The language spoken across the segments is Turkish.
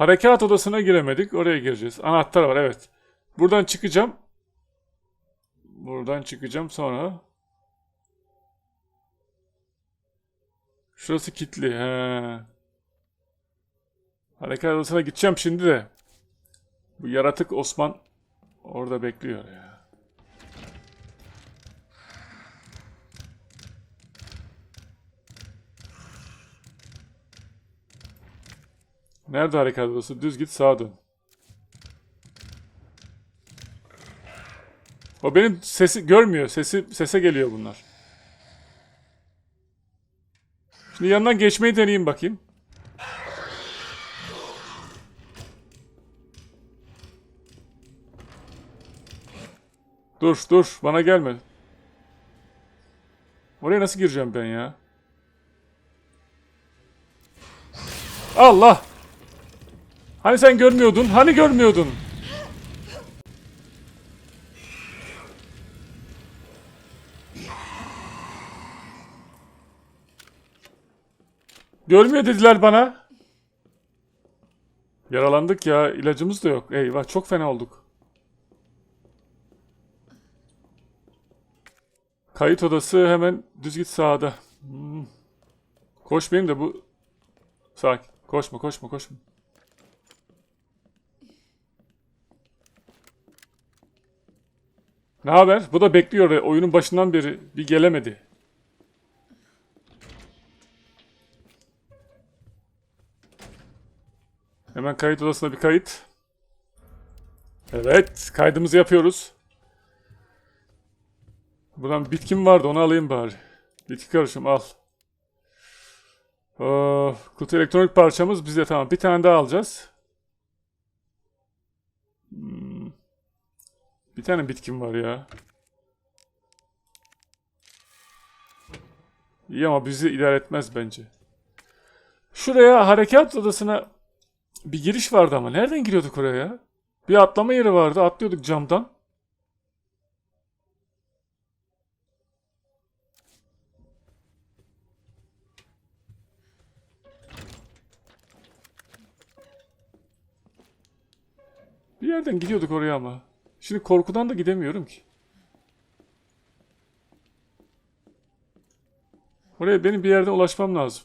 Harekat odasına giremedik. Oraya gireceğiz. Anahtar var evet. Buradan çıkacağım. Buradan çıkacağım sonra. Şurası kilitli. He. Harekat odasına gideceğim şimdi de. Bu yaratık Osman orada bekliyor ya. Nerede harekat odası? Düz git sağa dön. O benim sesi görmüyor. Sesi sese geliyor bunlar. Şimdi yanından geçmeyi deneyeyim bakayım. Dur dur bana gelme. Oraya nasıl gireceğim ben ya? Allah! Hani sen görmüyordun? Hani görmüyordun? Görmüyor dediler bana. Yaralandık ya. ilacımız da yok. Eyvah çok fena olduk. Kayıt odası hemen düz git sağda. Hmm. Koşmayayım da bu... Sakin. Koşma koşma koşma. Ne haber? Bu da bekliyor. Oyunun başından beri bir gelemedi. Hemen kayıt odasına bir kayıt. Evet, kaydımızı yapıyoruz. Buradan bitkim vardı, onu alayım bari. Bitki karışım al. Ee, kutu elektronik parçamız bizde tamam. Bir tane daha alacağız. Hmm. Bir tane bitkim var ya. İyi ama bizi idare etmez bence. Şuraya harekat odasına bir giriş vardı ama. Nereden giriyorduk oraya ya? Bir atlama yeri vardı. Atlıyorduk camdan. Bir yerden gidiyorduk oraya ama. Şimdi korkudan da gidemiyorum ki. Oraya benim bir yerden ulaşmam lazım.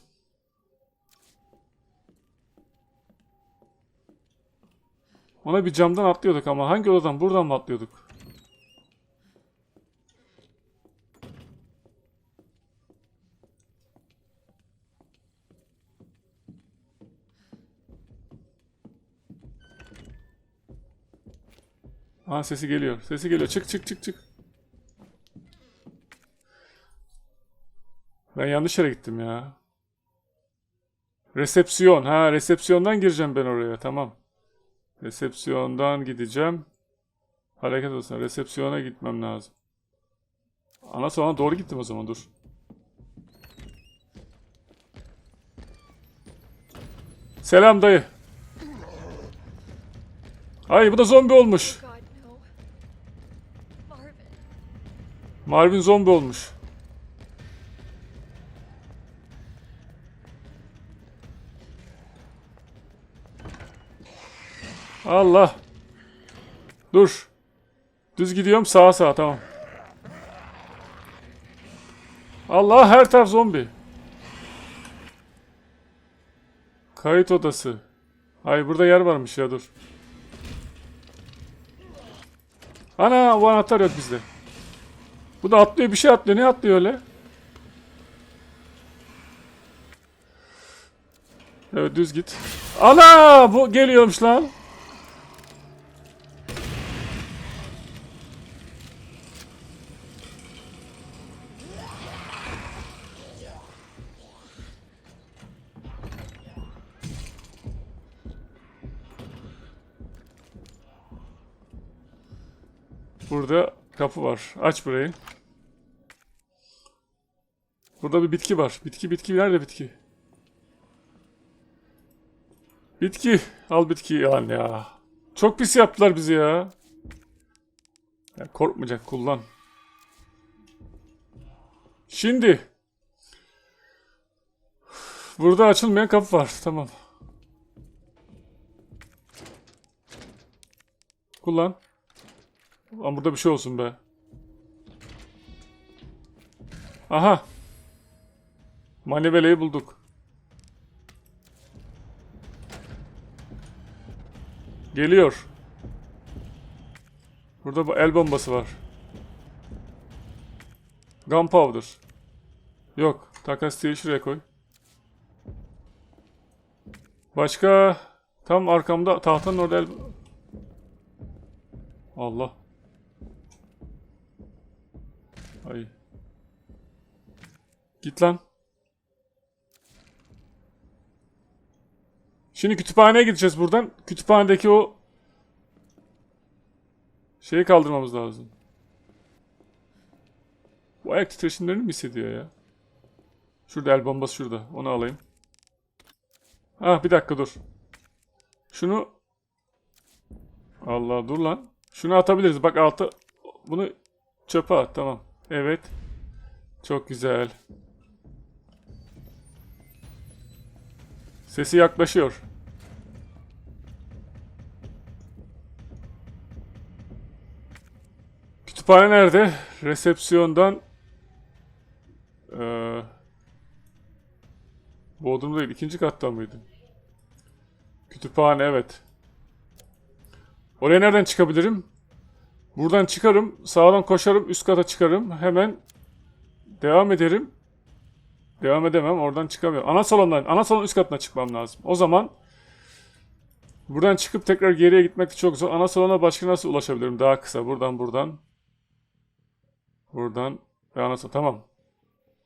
Ona bir camdan atlıyorduk ama hangi odadan? Buradan mı atlıyorduk? Ha sesi geliyor. Sesi geliyor. Çık çık çık çık. Ben yanlış yere gittim ya. Resepsiyon. Ha resepsiyondan gireceğim ben oraya. Tamam. Resepsiyondan gideceğim. Hareket olsun. Resepsiyona gitmem lazım. Ana sonra doğru gittim o zaman dur. Selam dayı. Ay bu da zombi olmuş. Marvin zombi olmuş. Allah. Dur. Düz gidiyorum sağa sağa tamam. Allah her taraf zombi. Kayıt odası. Ay burada yer varmış ya dur. Ana bu anahtar yok bizde. Bu da atlıyor bir şey atlıyor. Ne atlıyor öyle? Evet düz git. Ana bu geliyormuş lan. Burada kapı var. Aç burayı. Burada bir bitki var. Bitki bitki nerede bitki? Bitki. Al bitkiyi yani ya. Çok pis yaptılar bizi ya. ya korkmayacak kullan. Şimdi. Burada açılmayan kapı var. Tamam. Kullan. Lan burada bir şey olsun be. Aha. Maniveleyi bulduk. Geliyor. Burada bu el bombası var. Gunpowder. Yok. Takas değil şuraya koy. Başka tam arkamda tahtanın orada el... Allah. Ay. Git lan. Şimdi kütüphaneye gideceğiz buradan. Kütüphanedeki o şeyi kaldırmamız lazım. Bu ayak titreşimlerini mi hissediyor ya? Şurada el bombası şurada. Onu alayım. Ah bir dakika dur. Şunu Allah dur lan. Şunu atabiliriz. Bak altı bunu çöpe at tamam. Evet. Çok güzel. Sesi yaklaşıyor. Kütüphane nerede? Resepsiyondan eee Bodrum değil, ikinci katta mıydı? Kütüphane, evet. Oraya nereden çıkabilirim? Buradan çıkarım, sağdan koşarım, üst kata çıkarım. Hemen devam ederim. Devam edemem, oradan çıkamıyorum. Ana salondan, ana salon üst katına çıkmam lazım. O zaman buradan çıkıp tekrar geriye gitmek de çok zor. Ana salona başka nasıl ulaşabilirim? Daha kısa, buradan buradan. Buradan ve ana salon, tamam.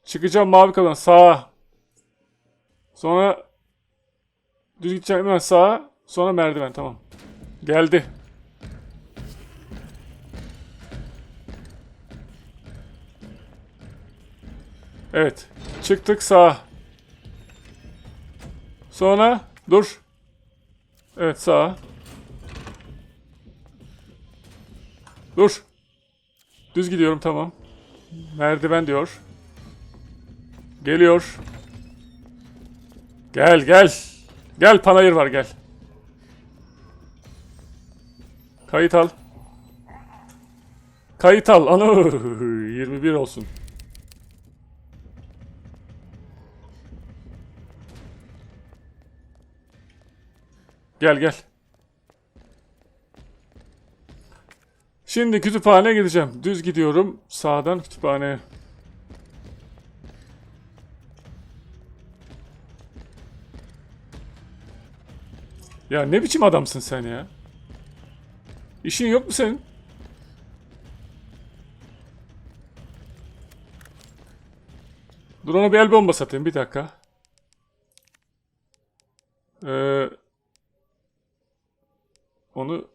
Çıkacağım mavi kapıdan, sağa. Sonra düz gideceğim hemen sağa. Sonra merdiven tamam. Geldi. Evet. Çıktık sağa. Sonra dur. Evet sağa. Dur. Düz gidiyorum tamam. Merdiven diyor. Geliyor. Gel gel. Gel panayır var gel. Kayıt al. Kayıt al. Ana 21 olsun. Gel gel. Şimdi kütüphaneye gideceğim. Düz gidiyorum. Sağdan kütüphaneye. Ya ne biçim adamsın sen ya? İşin yok mu senin? Dur bir el bomba satayım bir dakika. Ee, onu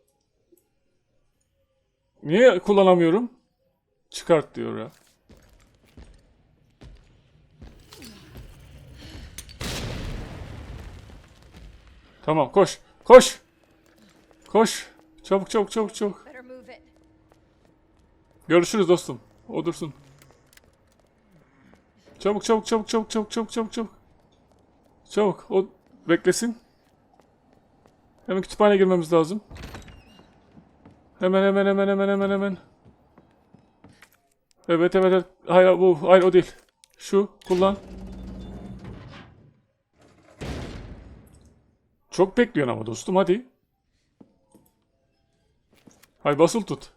niye kullanamıyorum? Çıkart diyor ya. Tamam koş. Koş. Koş. Çabuk çabuk çabuk çabuk. Görüşürüz dostum. O dursun. Çabuk çabuk çabuk çabuk çabuk çabuk çabuk çabuk. Çabuk o beklesin. Hemen kütüphaneye girmemiz lazım. Hemen hemen hemen hemen hemen hemen. Evet evet evet. Hayır bu hayır o değil. Şu kullan. Çok bekliyorsun ama dostum hadi. Hay basıl tut.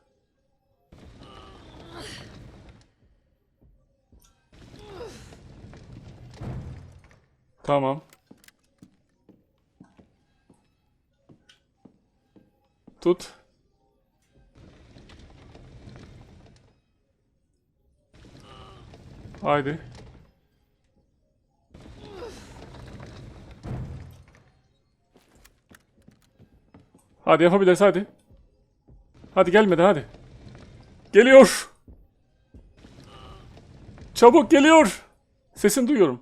Tamam. Tut. Haydi. Hadi yapabiliriz hadi. Hadi gelmedi hadi. Geliyor. Çabuk geliyor. Sesini duyuyorum.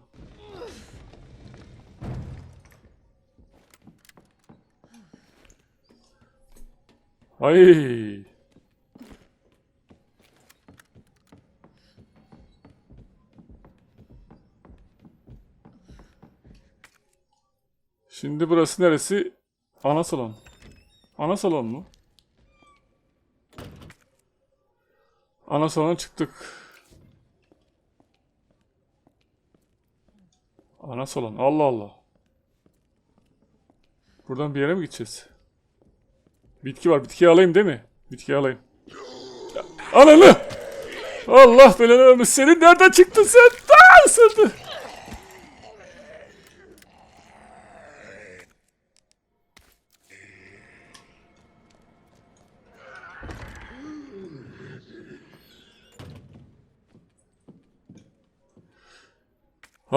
Ay. Şimdi burası neresi? Ana salon. Ana salon mu? Ana salona çıktık. Ana salon. Allah Allah. Buradan bir yere mi gideceğiz? Bitki var. Bitkiyi alayım değil mi? Bitkiyi alayım. Ananı! Allah belanı vermesin. Senin nereden çıktın sen? Aa, ısırdı.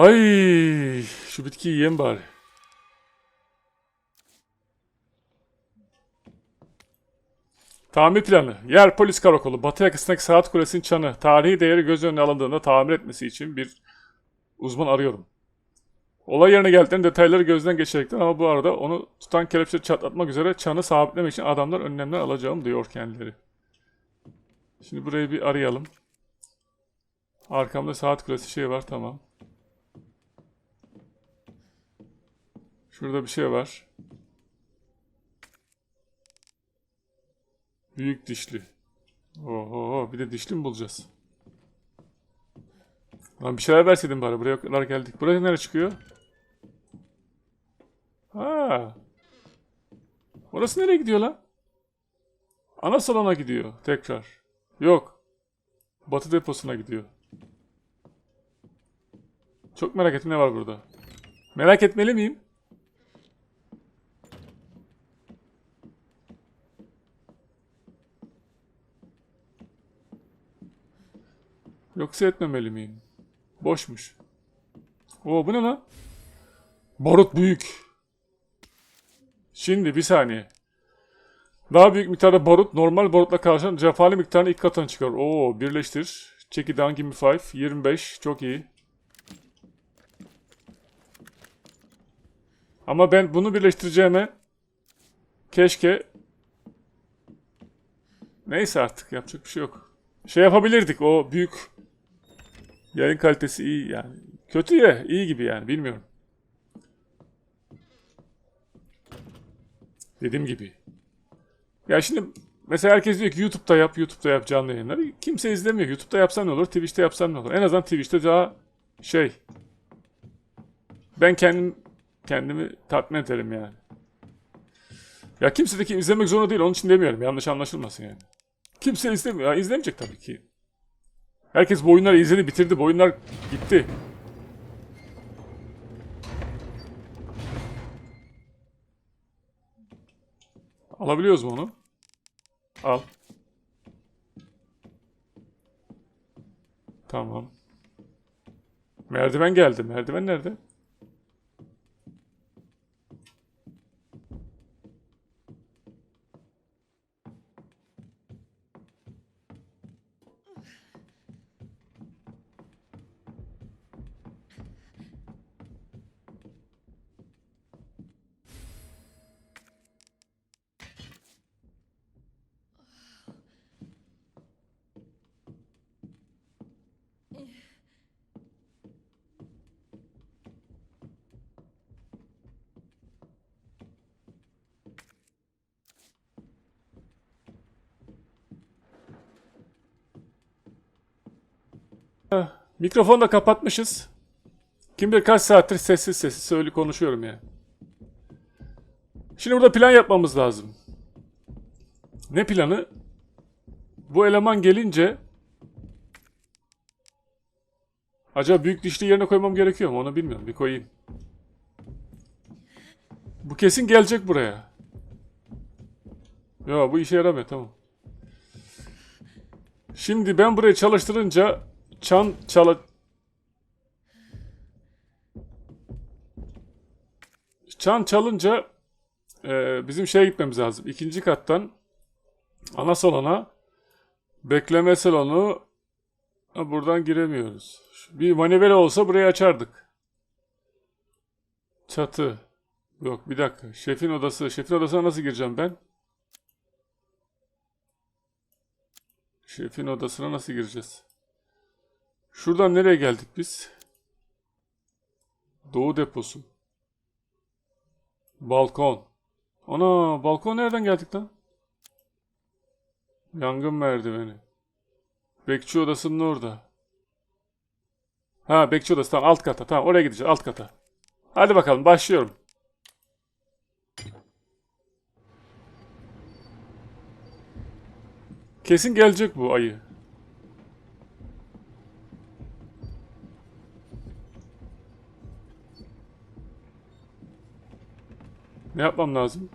Ay, şu bitkiyi yiyeyim bari. Tamir planı. Yer polis karakolu. Batı yakasındaki saat kulesinin çanı. Tarihi değeri göz önüne alındığında tamir etmesi için bir uzman arıyorum. Olay yerine geldiklerinde detayları gözden geçirecekler ama bu arada onu tutan kelepçe çatlatmak üzere çanı sabitlemek için adamlar önlemler alacağım diyor kendileri. Şimdi burayı bir arayalım. Arkamda saat kulesi şey var tamam. Şurada bir şey var. Büyük dişli. Oho bir de dişli mi bulacağız? Lan bir şeyler verseydin bari. Buraya kadar geldik. Buraya nereye çıkıyor? Ha. Orası nereye gidiyor lan? Ana salona gidiyor tekrar. Yok. Batı deposuna gidiyor. Çok merak ettim ne var burada. Merak etmeli miyim? Yoksa etmemeli miyim? Boşmuş. Oo bu ne lan? Barut büyük. Şimdi bir saniye. Daha büyük miktarda barut normal barutla karşılaşan cefali miktarını ilk katına çıkar. Oo birleştir. Check it down give me five. 25 çok iyi. Ama ben bunu birleştireceğime keşke neyse artık yapacak bir şey yok. Şey yapabilirdik o büyük yayın kalitesi iyi yani. Kötü ya iyi gibi yani bilmiyorum. Dediğim gibi. Ya şimdi mesela herkes diyor ki YouTube'da yap, YouTube'da yap canlı yayınları. Kimse izlemiyor. YouTube'da yapsan ne olur, Twitch'te yapsan ne olur? En azından Twitch'te daha şey ben kendim kendimi tatmin ederim yani. Ya kimse de ki izlemek zorunda değil. Onun için demiyorum. Yanlış anlaşılmasın yani. Kimse izlemiyor. Ya izlemeyecek tabii ki. Herkes bu oyunları izledi, bitirdi. Bu oyunlar gitti. Alabiliyoruz mu onu? Al. Tamam. Merdiven geldi. Merdiven nerede? Mikrofonu da kapatmışız. Kim bilir kaç saattir sessiz sessiz söyle konuşuyorum yani. Şimdi burada plan yapmamız lazım. Ne planı? Bu eleman gelince acaba büyük dişli yerine koymam gerekiyor mu? Onu bilmiyorum. Bir koyayım. Bu kesin gelecek buraya. Ya bu işe yaramıyor tamam. Şimdi ben burayı çalıştırınca çan çala çan çalınca e, bizim şeye gitmemiz lazım. İkinci kattan ana salona bekleme salonu Ha, buradan giremiyoruz. Bir manivela olsa burayı açardık. Çatı. Yok bir dakika. Şefin odası. Şefin odasına nasıl gireceğim ben? Şefin odasına nasıl gireceğiz? Şuradan nereye geldik biz? Doğu deposu. Balkon. Ana balkon nereden geldik lan? Yangın merdiveni. Bekçi odasının orada. Ha bekçi odası tamam alt kata. Tamam oraya gideceğiz alt kata. Hadi bakalım başlıyorum. Kesin gelecek bu ayı. Ne yapmam lazım?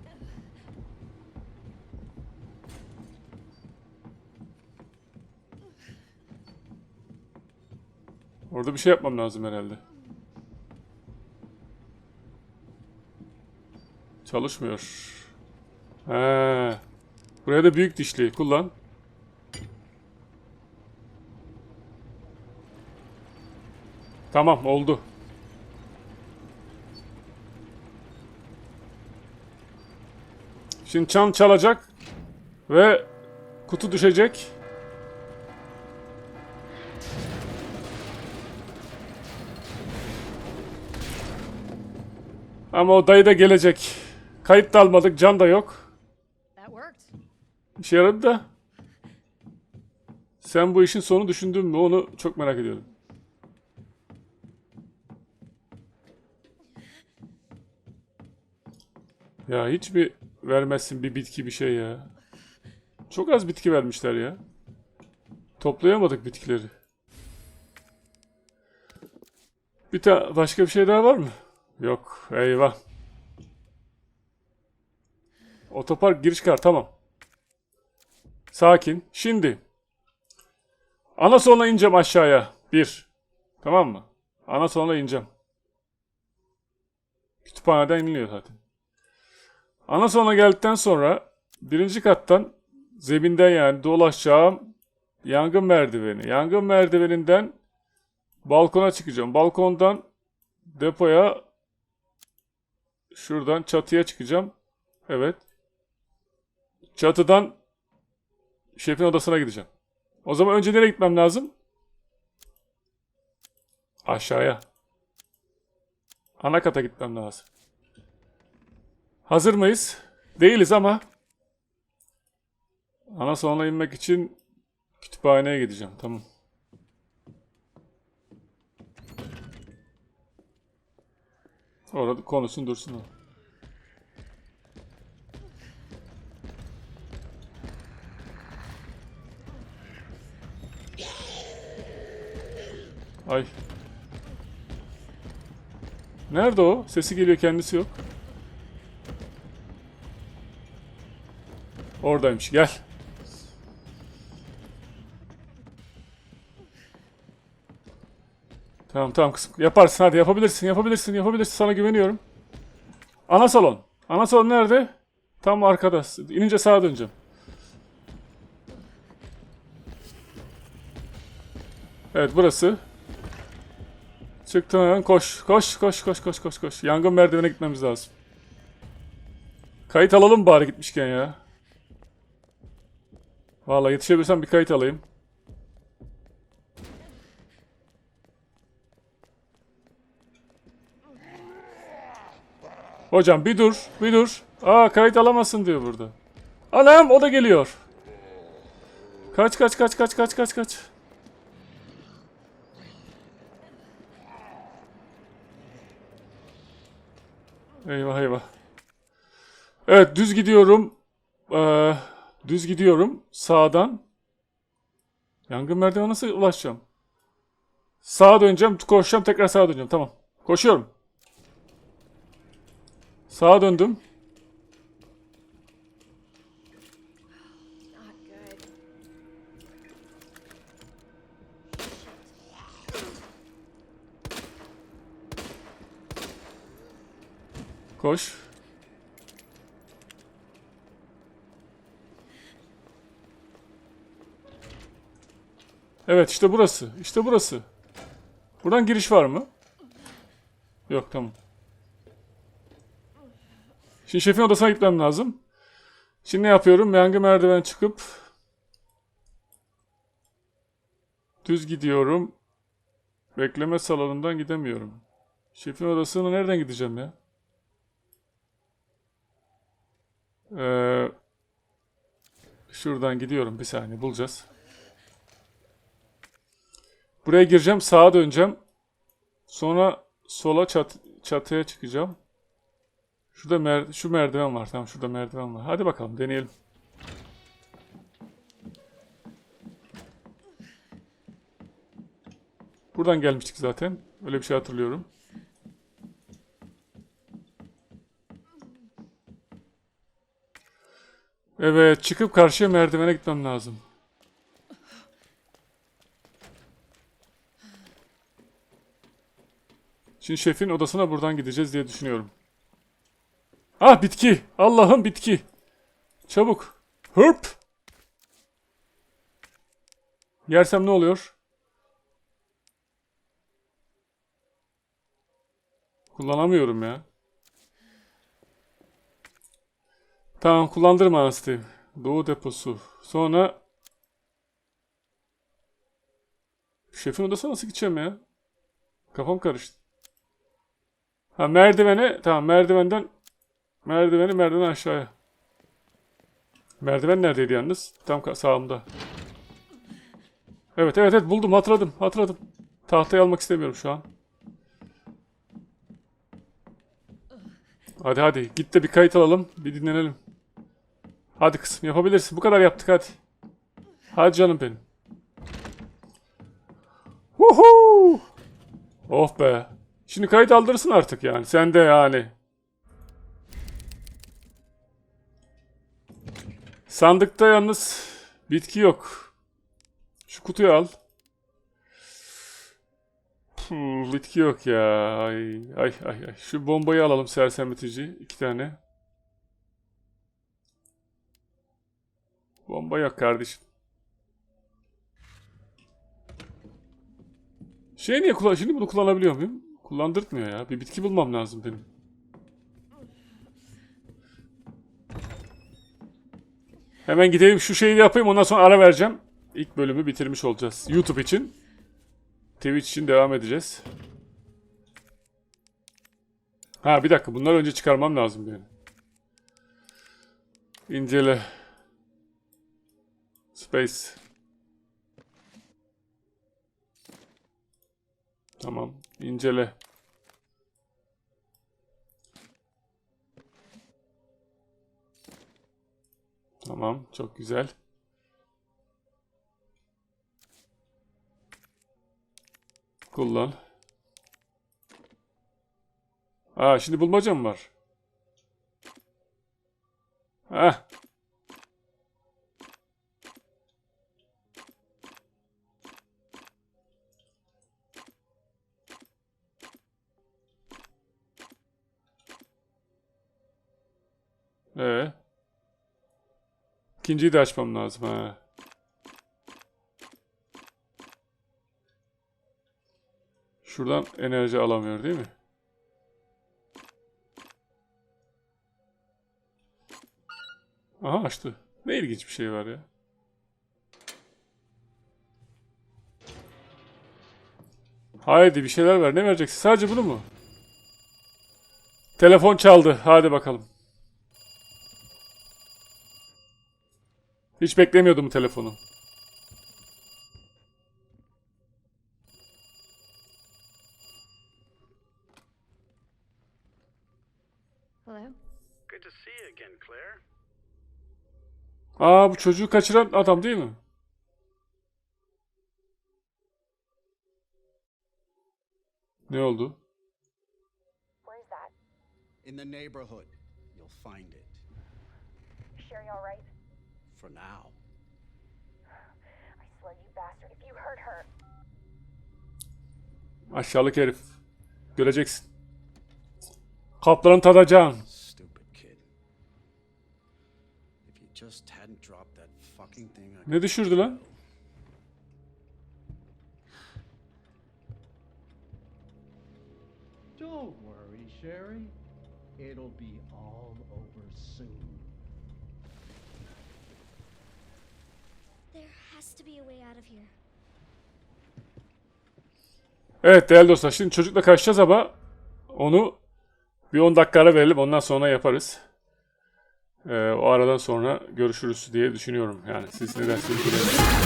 Orada bir şey yapmam lazım herhalde. Çalışmıyor. He. Buraya da büyük dişli kullan. Tamam oldu. Şimdi çan çalacak ve kutu düşecek. Ama o dayı da gelecek. Kayıt da almadık, can da yok. İşe yaradı da. Sen bu işin sonu düşündün mü? Onu çok merak ediyorum. Ya hiç mi vermezsin bir bitki bir şey ya? Çok az bitki vermişler ya. Toplayamadık bitkileri. Bir tane başka bir şey daha var mı? Yok. Eyvah. Otopark giriş kar tamam. Sakin. Şimdi. Ana sonuna ineceğim aşağıya. Bir. Tamam mı? Ana sonuna ineceğim. Kütüphaneden iniliyor zaten. Ana sonuna geldikten sonra birinci kattan zeminden yani dolaşacağım yangın merdiveni. Yangın merdiveninden balkona çıkacağım. Balkondan depoya şuradan çatıya çıkacağım. Evet. Çatıdan şefin odasına gideceğim. O zaman önce nereye gitmem lazım? Aşağıya. Ana kata gitmem lazım. Hazır mıyız? Değiliz ama ana salona inmek için kütüphaneye gideceğim. Tamam. Orada konuşsun dursun. Ay. Nerede o? Sesi geliyor kendisi yok. Oradaymış gel. Tamam tamam kızım. Yaparsın hadi yapabilirsin yapabilirsin yapabilirsin sana güveniyorum. Ana salon. Ana salon nerede? Tam arkada. İnince sağa döneceğim. Evet burası. Çıktın hemen koş. Koş koş koş koş koş koş. Yangın merdivene gitmemiz lazım. Kayıt alalım bari gitmişken ya. Vallahi yetişebilirsem bir kayıt alayım. Hocam bir dur, bir dur. Aa kayıt alamazsın diyor burada. Anam o da geliyor. Kaç kaç kaç kaç kaç kaç kaç. Eyvah eyvah. Evet düz gidiyorum. Ee, düz gidiyorum. Sağdan. Yangın merdivene nasıl ulaşacağım? Sağa döneceğim. Koşacağım tekrar sağa döneceğim. Tamam. Koşuyorum. Sağa döndüm. Koş. Evet işte burası. İşte burası. Buradan giriş var mı? Yok tamam. Şimdi şefin odasına gitmem lazım. Şimdi ne yapıyorum? Yangın merdiven çıkıp düz gidiyorum. Bekleme salonundan gidemiyorum. Şefin odasına nereden gideceğim ya? Ee, şuradan gidiyorum bir saniye bulacağız. Buraya gireceğim. Sağa döneceğim. Sonra sola çat çatıya çıkacağım. Şurada mer şu merdiven var. Tamam şurada merdiven var. Hadi bakalım deneyelim. Buradan gelmiştik zaten. Öyle bir şey hatırlıyorum. Evet, çıkıp karşıya merdivene gitmem lazım. Şimdi şefin odasına buradan gideceğiz diye düşünüyorum. Ah bitki. Allah'ım bitki. Çabuk. Hırp. Yersem ne oluyor? Kullanamıyorum ya. Tamam kullandırma anasını. Doğu deposu. Sonra Şefin odasına nasıl gideceğim ya? Kafam karıştı. Ha merdivene tamam merdivenden merdiveni merdiven aşağıya. Merdiven neredeydi yalnız? Tam sağımda. Evet evet evet buldum hatırladım hatırladım. Tahtayı almak istemiyorum şu an. Hadi hadi git de bir kayıt alalım bir dinlenelim. Hadi kızım yapabilirsin bu kadar yaptık hadi. Hadi canım benim. Woohoo! Oh be. Şimdi kayıt aldırırsın artık yani. Sen de yani. Sandıkta yalnız bitki yok. Şu kutuyu al. Puh, bitki yok ya. Ay, ay, ay, ay. Şu bombayı alalım sersemletici. iki tane. Bomba yok kardeşim. Şey niye kullan... Şimdi bunu kullanabiliyor muyum? Kullandırtmıyor ya. Bir bitki bulmam lazım benim. Hemen gideyim şu şeyi yapayım ondan sonra ara vereceğim. İlk bölümü bitirmiş olacağız. YouTube için. Twitch için devam edeceğiz. Ha bir dakika bunları önce çıkarmam lazım benim. İncele. Space. Tamam. incele. Tamam. Çok güzel. Kullan. Aa şimdi bulmaca mı var? Heh. İkinciyi de açmam lazım ha. Şuradan enerji alamıyor değil mi? Aha açtı. Ne ilginç bir şey var ya. Haydi bir şeyler ver. Ne vereceksin? Sadece bunu mu? Telefon çaldı. Hadi bakalım. Hiç beklemiyordum bu telefonu. Hello? Good to see you again, Claire. Aa bu çocuğu kaçıran adam değil mi? Ne oldu? In the neighborhood, you'll find it. Sherry all right? For now. I swear, you bastard, if you hurt her. Aşağılık herif. Göreceksin. Kaplanı tadacaksın. Stupid kid. If you just hadn't dropped that fucking thing, I Ne düşürdü lan? Evet değerli dostlar şimdi çocukla kaçacağız ama onu bir 10 dakika ara verelim ondan sonra yaparız. Ee, o aradan sonra görüşürüz diye düşünüyorum. Yani siz ne dersiniz.